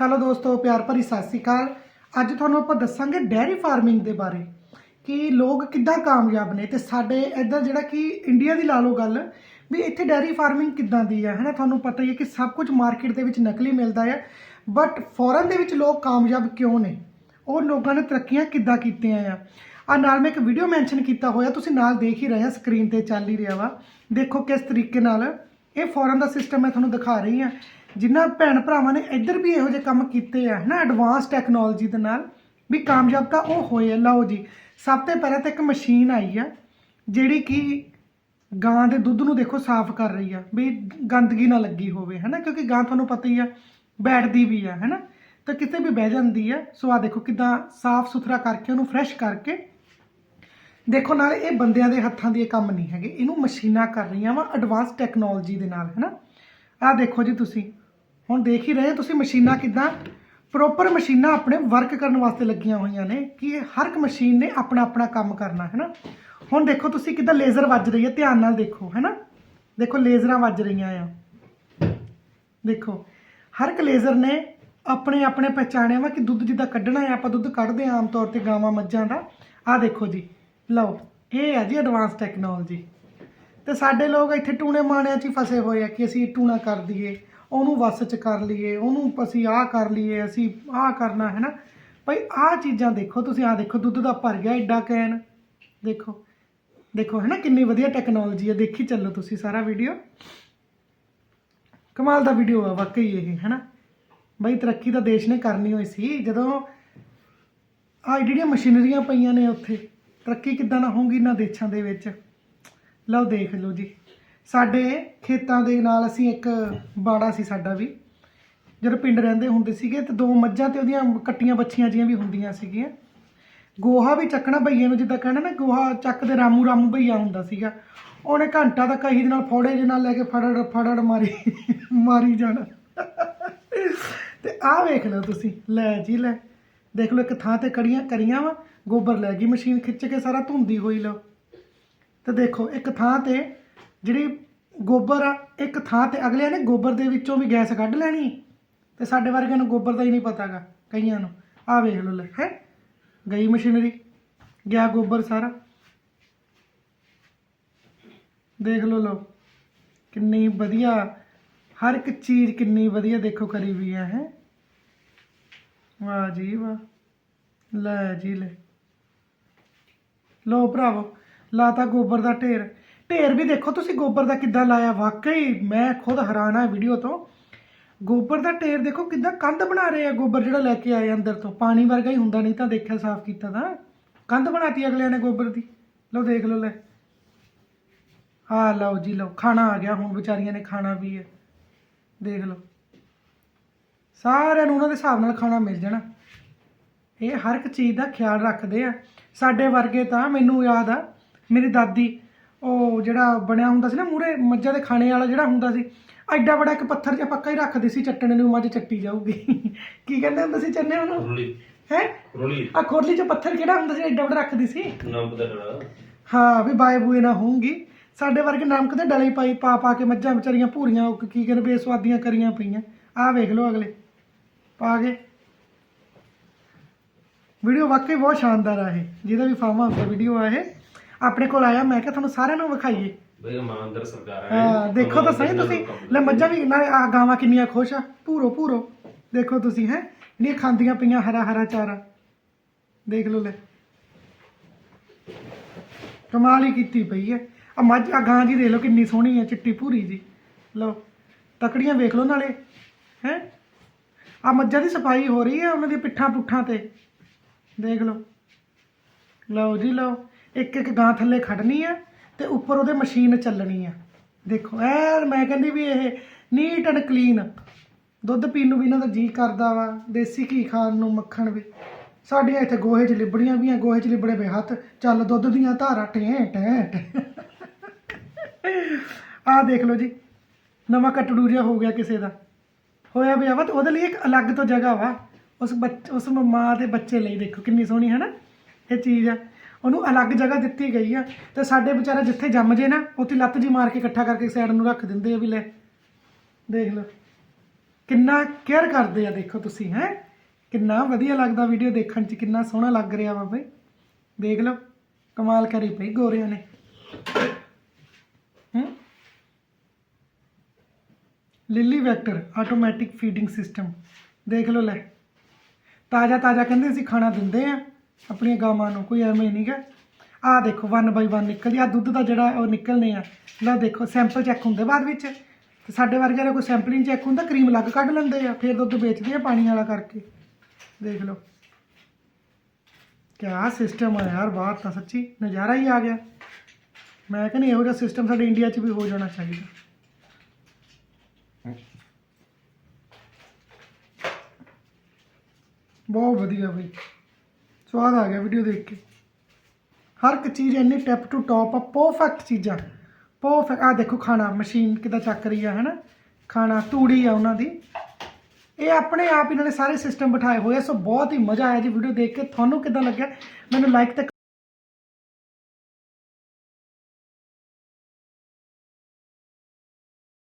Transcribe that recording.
Hello ਦੋਸਤੋ, ਪਿਆਰ ਭਰੀ ਸਤਿ ਸ੍ਰੀ ਅਕਾਲ। ਅੱਜ ਤੁਹਾਨੂੰ ਆਪਾਂ ਦੱਸਾਂਗੇ ਡੈਰੀ ਫਾਰਮਿੰਗ ਦੇ ਬਾਰੇ ਕਿ ਲੋਕ ਕਿੱਦਾਂ ਕਾਮਯਾਬ ਨੇ ਤੇ ਸਾਡੇ ਇੱਧਰ ਜਿਹੜਾ ਕਿ ਇੰਡੀਆ ਦੀ ਲਾ ਲਓ ਗੱਲ, ਵੀ ਇੱਥੇ ਡੈਰੀ ਫਾਰਮਿੰਗ ਕਿੱਦਾਂ ਦੀ ਆ, ਹਨਾ? ਤੁਹਾਨੂੰ ਪਤਾ ਹੀ ਹੈ ਕਿ ਸਭ ਕੁਝ ਮਾਰਕੀਟ ਦੇ ਵਿੱਚ ਨਕਲੀ ਮਿਲਦਾ ਹੈ ਬਟ ਫੋਰਨ ਦੇ ਵਿੱਚ ਲੋਕ ਕਾਮਯਾਬ ਕਿਉਂ ਨੇ? ਉਹ ਲੋਕਾਂ ਨੇ ਤਰੱਕੀਆਂ ਕਿੱਦਾਂ ਕੀਤੀਆਂ ਆ? ਆ ਨਾਲ ਮੈਂ ਇੱਕ ਵੀਡੀਓ ਮੈਂਸ਼ਨ ਕੀਤਾ ਹੋਇਆ, ਤੁਸੀਂ ਨਾਲ ਦੇਖ ਹੀ ਰਹੇ ਆ ਸਕਰੀਨ ਤੇ ਚੱਲ ਹੀ ਰਿਹਾ ਵਾ। ਦੇਖੋ ਕਿਸ ਤਰੀਕੇ ਨਾਲ ਇਹ ਫੋਰਨ ਦਾ ਸਿਸਟਮ ਮੈਂ ਤੁਹਾਨੂੰ ਦਿਖਾ ਰਹੀ ਹਾਂ ਜਿਨ੍ਹਾਂ ਭੈਣ ਭਰਾਵਾਂ ਨੇ ਇੱਧਰ ਵੀ ਇਹੋ ਜਿਹੇ ਕੰਮ ਕੀਤੇ ਆ, ਹਨਾ ਐਡਵਾਂਸ ਟੈਕਨੋਲੋਜੀ ਦੇ ਨਾਲ, ਵੀ ਕਾਮਯਾਬ ਤਾਂ ਉਹ ਹੋਏ ਲਓ ਜੀ, ਸਭ ਤੋਂ ਪਹਿਲਾਂ ਤਾਂ ਇੱਕ ਮਸ਼ੀਨ ਆਈ ਆ, ਜਿਹੜੀ ਕਿ ਗਾਂ ਦੇ ਦੁੱਧ ਨੂੰ ਦੇਖੋ ਸਾਫ਼ ਕਰ ਰਹੀ ਆ, ਵੀ ਗੰਦਗੀ ਨਾ ਲੱਗੀ ਹੋਵੇ, ਹਨਾ, ਕਿਉਂਕਿ ਗਾਂ ਤੁਹਾਨੂੰ ਪਤਾ ਹੀ ਆ, ਬੈਠਦੀ ਵੀ ਆ, ਹਨਾ। ਤਾਂ ਕਿਤੇ ਵੀ ਬਹਿ ਜਾਂਦੀ ਆ, ਸੋ ਆ ਦੇਖੋ ਕਿਦਾਂ ਸਾਫ਼ ਸੁਥਰਾ ਕਰਕੇ ਉਹਨੂੰ ਫਰੈਸ਼ ਕਰਕੇ, ਦੇਖੋ ਨਾਲ ਇਹ ਬੰਦਿਆਂ ਦੇ ਹੱਥਾਂ ਦੀ ਇਹ ਕੰਮ ਨਹੀਂ ਹੈਗੇ, ਇਹਨੂੰ ਮਸ਼ੀਨਾਂ ਕਰ ਰਹੀਆਂ ਵਾ ਐਡਵਾਂਸ ਟੈਕਨੋਲੋਜੀ ਦੇ ਨਾਲ, ਹੈਨਾ। ਆਹ ਦੇਖੋ ਜੀ ਤੁਸੀਂ ਹੁਣ ਦੇਖ ਹੀ ਰਹੇ ਤੁਸੀਂ ਮਸ਼ੀਨਾਂ ਕਿਦਾਂ? ਪ੍ਰੋਪਰ ਮਸ਼ੀਨਾਂ ਆਪਣੇ ਵਰਕ ਕਰਨ ਵਾਸਤੇ ਲੱਗੀਆਂ ਹੋਈਆਂ ਨੇ, ਕਿ ਇਹ ਹਰ ਇੱਕ ਮਸ਼ੀਨ ਨੇ ਆਪਣਾ ਆਪਣਾ ਕੰਮ ਕਰਨਾ ਹੈ ਨਾ ਹੁਣ ਦੇਖੋ ਤੁਸੀਂ ਕਿਦਾਂ ਲੇਜ਼ਰ ਵੱਜ ਰਹੀ ਹੈ, ਧਿਆਨ ਨਾਲ ਦੇਖੋ ਹੈ ਨਾ ਦੇਖੋ ਲੇਜ਼ਰਾਂ ਵੱਜ ਰਹੀਆਂ ਆ। ਦੇਖੋ, ਹਰ ਇੱਕ ਲੇਜ਼ਰ ਨੇ ਆਪਣੇ ਆਪਣੇ ਪਹਿਚਾਣਿਆ ਵਾ ਕਿ ਦੁੱਧ ਜਿੱਦਾਂ ਕੱਢਣਾ ਹੈ, ਆਪਾਂ ਦੁੱਧ ਕੱਢਦੇ ਹਾਂ ਆਮ ਤੌਰ ਤੇ ਗਾਵਾਂ ਮੱਝਾਂ ਦਾ। ਆਹ ਦੇਖੋ ਜੀ, ਲਓ, ਇਹ ਹੈ ਜੀ ਐਡਵਾਂਸ ਟੈਕਨੋਲੋਜੀ ਤੇ ਸਾਡੇ ਲੋਕ ਇੱਥੇ ਟੂਣੇ ਮਾਣਿਆਂ 'ਚ ਹੀ ਫਸੇ ਹੋਏ ਆ ਕਿ ਅਸੀਂ ਟੂਣਾ ਕਰ ਦਈਏ। ਉਹਨੂੰ ਵਸ 'ਚ ਕਰ ਲਈਏ, ਉਹਨੂੰ ਅਸੀਂ ਆਹ ਕਰ ਲਈਏ, ਅਸੀਂ ਆਹ ਕਰਨਾ, ਹੈ ਨਾ? ਭਾਈ ਆਹ ਚੀਜ਼ਾਂ ਦੇਖੋ, ਤੁਸੀਂ ਆਹ ਦੇਖੋ, ਦੁੱਧ ਦਾ ਭਰ ਗਿਆ ਐਡਾ ਕੈਨ। ਦੇਖੋ ਦੇਖੋ, ਹੈ ਨਾ, ਕਿੰਨੀ ਵਧੀਆ ਟੈਕਨੋਲੋਜੀ ਹੈ, ਦੇਖੀ ਚੱਲੋ ਤੁਸੀਂ ਸਾਰਾ ਵੀਡੀਓ ਕਮਾਲ ਦਾ ਵੀਡੀਓ ਆ, ਵਾਕਈ ਇਹ, ਹੈ ਨਾ? ਬਈ ਤਰੱਕੀ ਤਾਂ ਦੇਸ਼ ਨੇ ਕਰਨੀ ਹੋਈ ਸੀ, ਜਦੋਂ ਆਹ ਜਿਹੜੀਆਂ ਮਸ਼ੀਨਰੀਆਂ ਪਈਆਂ ਨੇ ਉੱਥੇ, ਤਰੱਕੀ ਕਿੱਦਾਂ ਨਾ ਹੋਊਗੀ ਨਾ ਦੇਸ਼ਾਂ ਦੇ ਵਿੱਚ। ਲਓ, ਦੇਖ ਲਓ ਜੀ। ਸਾਡੇ ਖੇਤਾਂ ਦੇ ਨਾਲ ਅਸੀਂ ਇੱਕ ਬਾੜਾ ਸੀ ਸਾਡਾ ਵੀ, ਜਦੋਂ ਪਿੰਡ ਰਹਿੰਦੇ ਹੁੰਦੇ ਸੀਗੇ ਤੇ ਦੋ ਮੱਝਾਂ ਤੇ ਉਹਦੀਆਂ ਕੱਟੀਆਂ ਬੱਚੀਆਂ ਜੀਆਂ ਵੀ ਹੁੰਦੀਆਂ ਸੀਗੀਆਂ। ਗੋਹਾ ਵੀ ਚੱਕਣਾ ਭਈਏ ਨੂੰ ਜਿੱਦਾਂ ਕਹਿੰਦੇ ਨਾ, ਗੋਹਾ ਚੱਕਦੇ ਰਾਮੂ ਰਾਮੂ ਭਈਆ ਹੁੰਦਾ ਸੀਗਾ। ਉਹਨੇ ਘੰਟਾ ਤਾਂ ਕਹੀ ਦੇ ਨਾਲ ਫੋੜੇ ਦੇ ਨਾਲ ਲੈ ਕੇ ਫੜੜ ਫੜੜ ਮਾਰੀ ਮਾਰੀ ਜਾਣਾ। ਤੇ ਆਹ ਵੇਖ ਲਓ ਤੁਸੀਂ, ਲੈ ਜੀ ਲੈ। ਦੇਖ ਲਓ ਇੱਕ ਥਾਂ ਤੇ ਕੜੀਆਂ ਕਰੀਆਂ ਵਾ, ਗੋਬਰ ਲੈ ਗਈ ਮਸ਼ੀਨ ਖਿੱਚ ਕੇ ਸਾਰਾ ਧੁੰਦੀ ਹੋਈ ਲਓ। ਤੇ ਦੇਖੋ ਇੱਕ ਥਾਂ ਤੇ ਜਿਹੜੀ ਗੋਬਰ ਆ, ਇੱਕ ਥਾਂ ਤੇ ਅਗਲਿਆਂ ਨੇ ਗੋਬਰ ਦੇ ਵਿੱਚੋਂ ਵੀ ਗੈਸ ਕੱਢ ਲੈਣੀ। ਤੇ ਸਾਡੇ ਵਰਗਿਆਂ ਨੂੰ ਗੋਬਰ ਦਾ ਹੀ ਨਹੀਂ ਪਤਾਗਾ, ਕਈਆਂ ਨੂੰ। ਆ ਵੇਖ ਲਓ ਲੈ, ਹੈ? ਗਈ ਮਸ਼ੀਨਰੀ, ਗਿਆ ਗੋਬਰ ਸਾਰਾ। ਦੇਖ ਲਓ ਲਓ, ਕਿੰਨੀ ਵਧੀਆ, ਹਰ ਇੱਕ ਚੀਜ਼ ਕਿੰਨੀ ਵਧੀਆ ਦੇਖੋ ਕਰੀ ਵੀ ਹੈ ਹੈ? ਵਾਹ ਜੀ ਵਾਹ, ਲੈ ਜੀ ਲੈ। ਲੋ ਭਰਾਵੋ, ਲਾਤਾ ਗੋਬਰ ਦਾ ਢੇਰ। ਢੇਰ ਵੀ ਦੇਖੋ ਤੁਸੀਂ ਗੋਬਰ ਦਾ ਕਿੱਦਾਂ ਲਾਇਆ, ਵਾਕਈ ਮੈਂ ਖੁਦ ਹੈਰਾਨ ਆ ਵੀਡੀਓ ਤੋਂ। ਗੋਬਰ ਦਾ ਢੇਰ ਦੇਖੋ ਕਿੱਦਾਂ ਕੰਧ ਬਣਾ ਰਹੇ ਆ ਗੋਬਰ ਜਿਹੜਾ ਲੈ ਕੇ ਆਏ ਅੰਦਰ ਤੋਂ। ਪਾਣੀ ਵਰਗਾ ਹੀ ਹੁੰਦਾ ਨਹੀਂ ਤਾਂ ਦੇਖਿਆ ਸਾਫ਼ ਕੀਤਾ ਤਾਂ। ਕੰਧ ਬਣਾਤੀ ਅਗਲਿਆਂ ਨੇ ਗੋਬਰ ਦੀ। ਲਓ ਦੇਖ ਲਓ ਲੈ। ਹਾਂ ਲਓ ਜੀ ਲਓ, ਖਾਣਾ ਆ ਗਿਆ, ਹੁਣ ਵਿਚਾਰੀਆਂ ਨੇ ਖਾਣਾ ਵੀ ਹੈ ਦੇਖ ਲਓ। ਸਾਰਿਆਂ ਨੂੰ ਉਹਨਾਂ ਦੇ ਹਿਸਾਬ ਨਾਲ ਖਾਣਾ ਮਿਲ ਜਾਣਾ। ਇਹ ਹਰ ਇੱਕ ਚੀਜ਼ ਦਾ ਖਿਆਲ ਰੱਖਦੇ ਆ। ਸਾਡੇ ਵਰਗੇ ਤਾਂ ਮੈਨੂੰ ਯਾਦ ਆ, ਮੇਰੀ ਦਾਦੀ ਉਹ ਜਿਹੜਾ ਬਣਿਆ ਹੁੰਦਾ ਸੀ ਨਾ ਮੂਰੇ ਮੱਝਾਂ ਦੇ ਖਾਣੇ ਵਾਲਾ ਜਿਹੜਾ ਹੁੰਦਾ ਸੀ ਐਡਾ ਬੜਾ ਇੱਕ ਪੱਥਰ ਜਿਹਾ ਪੱਕਾ ਹੀ ਰੱਖਦੀ ਸੀ ਚੱਟਣੇ ਨੂੰ ਮੱਝ ਚੱਟੀ ਜਾਊਗੀ। ਕੀ ਕਹਿੰਦੇ ਹੁੰਦੇ ਸੀ ਚੰਨੇ ਉਹਨੂੰ? ਰੋਲੀ ਹੈ? ਰੋਲੀ ਆ ਖੋਰਲੀ 'ਚ ਪੱਥਰ ਕਿਹੜਾ ਹੁੰਦਾ ਸੀ ਐਡਾ ਬੜਾ ਰੱਖਦੀ ਸੀ? ਨੰਬ ਦਾ ਡੜਾ ਹਾਂ ਵੀ ਬਾਏ ਬੂਏ ਨਾ ਹੋਊਗੀ। ਸਾਡੇ ਵਰਗੇ ਨਮਕ ਤੇ ਡਲੇ ਪਾਈ ਪਾ ਪਾ ਕੇ ਮੱਝਾਂ ਵਿਚਾਰੀਆਂ ਭੂਰੀਆਂ ਉਹ ਕੀ ਕਹਿੰਦੇ ਬੇਸਵਾਦੀਆਂ ਕਰੀਆਂ ਪਈਆਂ। ਆਹ ਵੇਖ ਲਓ ਅਗਲੇ। ਪਾ ਕੇ। ਵੀਡੀਓ ਵਾਕਈ ਬਹੁਤ ਸ਼ਾਨਦਾਰ ਆ ਇਹ। ਜਿਹਦਾ ਵੀ ਫਾਰਮਾ ਹੁੰਦਾ ਵੀਡੀਓ ਆ ਇਹ। ਆਪਣੇ ਕੋਲ ਆਇਆ ਮੈਂ ਕਿਹਾ ਤੁਹਾਨੂੰ ਸਾਰਿਆਂ ਨੂੰ ਵਿਖਾਈਏ। ਬਈ ਇਮਾਨਦਾਰ ਸਰਕਾਰ ਹੈ ਹਾਂ ਦੇਖੋ ਤਾਂ ਸਹੀ ਤੁਸੀਂ ਲੈ ਮੱਝਾਂ ਵੀ ਨਾਲੇ ਆ ਗਾਵਾਂ ਕਿੰਨੀਆਂ ਖੁਸ਼ ਆ ਭੂਰੋ ਭੂਰੋ। ਦੇਖੋ ਤੁਸੀਂ ਹੈ ਜਿਹੜੀਆਂ ਖਾਂਦੀਆਂ ਪਈਆਂ ਹਰਾ ਹਰਾ ਚਾਰਾ। ਦੇਖ ਲਓ ਲੈ। ਕਮਾਲ ਹੀ ਕੀਤੀ ਪਈ ਹੈ। ਆ ਮੱਝ ਆ ਗਾਂ ਜੀ ਦੇਖ ਲਓ ਕਿੰਨੀ ਸੋਹਣੀ ਹੈ ਚਿੱਟੀ ਭੂਰੀ ਜੀ। ਲਓ ਤਕੜੀਆਂ ਵੇਖ ਲਓ ਨਾਲੇ ਹੈ। ਆ ਮੱਝਾਂ ਦੀ ਸਫ਼ਾਈ ਹੋ ਰਹੀ ਹੈ ਉਹਨਾਂ ਦੀਆਂ ਪਿੱਠਾਂ ਪੁੱਠਾਂ ਤੇ। ਦੇਖ ਲਓ। ਲਓ ਜੀ ਲਓ। ਇੱਕ ਇੱਕ ਗਾਂ ਥੱਲੇ ਖੜਨੀ ਆ ਤੇ ਉੱਪਰ ਉਹਦੇ ਮਸ਼ੀਨ ਚੱਲਣੀ ਆ। ਦੇਖੋ, ਐ ਮੈਂ ਕਹਿੰਦੀ ਵੀ ਇਹ ਨੀਟ ਐਂਡ ਕਲੀਨ ਦੁੱਧ ਪੀਣ ਨੂੰ ਵੀ ਇਹਨਾਂ ਦਾ ਜੀ ਕਰਦਾ ਵਾ, ਦੇਸੀ ਘੀ ਖਾਣ ਨੂੰ ਮੱਖਣ ਵੀ। ਸਾਡੀਆਂ ਇੱਥੇ ਗੋਹੇ 'ਚ ਲਿਬੜੀਆਂ ਵੀ ਆ, ਗੋਹੇ 'ਚ ਲਿਬੜੇ ਪਏ ਹੱਥ। ਚੱਲ ਦੁੱਧ ਦੀਆਂ ਧਾਰਾਂ ਟੈਂ ਟੈਂ ਟੈਂ। ਆਹ ਦੇਖ ਲਓ ਜੀ, ਨਵਾਂ ਕਟੜੂ ਜਿਹਾ ਹੋ ਗਿਆ ਕਿਸੇ ਦਾ। ਹੋਇਆ ਪਿਆ ਵਾ ਤੇ ਉਹਦੇ ਲਈ ਇੱਕ ਅਲੱਗ ਤੋਂ ਜਗ੍ਹਾ ਵਾ। ਉਸ ਬੱਚ, ਉਸ ਮਾਂ ਦੇ ਬੱਚੇ ਲਈ ਦੇਖੋ ਕਿੰਨੀ ਸੋਹਣੀ ਹੈ ਨਾ ਇਹ ਚੀਜ਼ ਆ। ਉਹਨੂੰ ਅਲੱਗ ਜਗ੍ਹਾ ਦਿੱਤੀ ਗਈ ਆ, ਤੇ ਸਾਡੇ ਵਿਚਾਰਾ ਜਿੱਥੇ ਜੰਮ ਜੇ ਨਾ, ਉੱਥੇ ਲੱਤ ਜੀ ਮਾਰ ਕੇ ਇਕੱਠਾ ਕਰਕੇ ਸਾਈਡ ਨੂੰ ਰੱਖ ਦਿੰਦੇ ਆ ਵੀ ਲੈ, ਦੇਖ ਲਓ ਕਿੰਨਾ ਕੇਅਰ ਕਰਦੇ ਆ ਦੇਖੋ ਤੁਸੀਂ, ਹੈ? ਕਿੰਨਾ ਵਧੀਆ ਲੱਗਦਾ ਵੀਡੀਓ ਦੇਖਣ 'ਚ, ਕਿੰਨਾ ਸੋਹਣਾ ਲੱਗ ਰਿਹਾ ਵਾ ਬਈ। ਦੇਖ ਲਓ, ਕਮਾਲ ਕਰੀ ਪਈ ਗੋਰਿਆਂ ਨੇ। ਹੂੰ? Lely Vector automatic feeding system ਦੇਖ ਲਓ ਲੈ। ਤਾਜ਼ਾ ਤਾਜ਼ਾ ਕਹਿੰਦੇ ਅਸੀਂ ਖਾਣਾ ਦਿੰਦੇ ਆ। ਆਪਣੀਆਂ ਗਾਵਾਂ ਨੂੰ ਕੋਈ ਐਵੇਂ ਨਹੀਂਗਾ ਆਹ ਦੇਖੋ 1 ਬਾਈ 1 ਨਿਕਲ ਆ ਦੁੱਧ ਦਾ ਜਿਹੜਾ ਉਹ ਨਿਕਲਨੇ ਆ ਲਓ ਦੇਖੋ ਸੈਂਪਲ ਚੈੱਕ ਹੁੰਦੇ ਬਾਅਦ ਵਿੱਚ ਤੇ ਸਾਡੇ ਵਰਗੇ ਦਾ ਕੋਈ ਸੈਂਪਲਿੰਗ ਚੈੱਕ ਹੁੰਦਾ ਕਰੀਮ ਲੱਗ ਕੱਢ ਲੈਂਦੇ ਆ ਫਿਰ ਦੁੱਧ ਵੇਚਦੇ ਆ ਪਾਣੀ ਵਾਲਾ ਕਰਕੇ ਦੇਖ ਲਓ ਕਿਆ ਸਿਸਟਮ ਆ ਯਾਰ ਬਾਹਰ ਤਾਂ ਸੱਚੀ ਨਜ਼ਾਰਾ ਹੀ ਆ ਗਿਆ ਮੈਂ ਕਹਿੰਦਾ ਇਹੋ ਜਿਹਾ ਸਿਸਟਮ ਸਾਡੇ ਇੰਡੀਆ 'ਚ ਵੀ ਹੋ ਜਾਣਾ ਚਾਹੀਦਾ ਬਹੁਤ ਵਧੀਆ ਬਈ ਸਵਾਦ ਆ ਗਿਆ ਵੀਡੀਓ ਦੇਖ ਕੇ। ਹਰ ਇੱਕ ਚੀਜ਼ ਇੰਨੀ ਟੈਪ ਟੂ ਟੌਪ ਆ ਪਰਫੈਕਟ ਚੀਜ਼ਾਂ। ਪਰਫੈਕਟ ਆ ਦੇਖੋ ਖਾਣਾ ਮਸ਼ੀਨ ਕਿਦਾਂ ਚੱਕ ਰਹੀ ਆ, ਹੈਨਾ? ਖਾਣਾ ਤੂੜੀ ਆ ਉਹਨਾਂ ਦੀ। ਇਹ ਆਪਣੇ ਆਪ ਇਹਨਾਂ ਨੇ ਸਾਰੇ ਸਿਸਟਮ ਬਿਠਾਏ ਹੋਏ ਆ, ਸੋ ਬਹੁਤ ਹੀ ਮਜ਼ਾ ਆਇਆ ਜੀ ਵੀਡੀਓ ਦੇਖ ਕੇ। ਤੁਹਾਨੂੰ ਕਿਦਾਂ ਲੱਗਿਆ? ਮੈਨੂੰ ਲਾਈਕ ਤੇ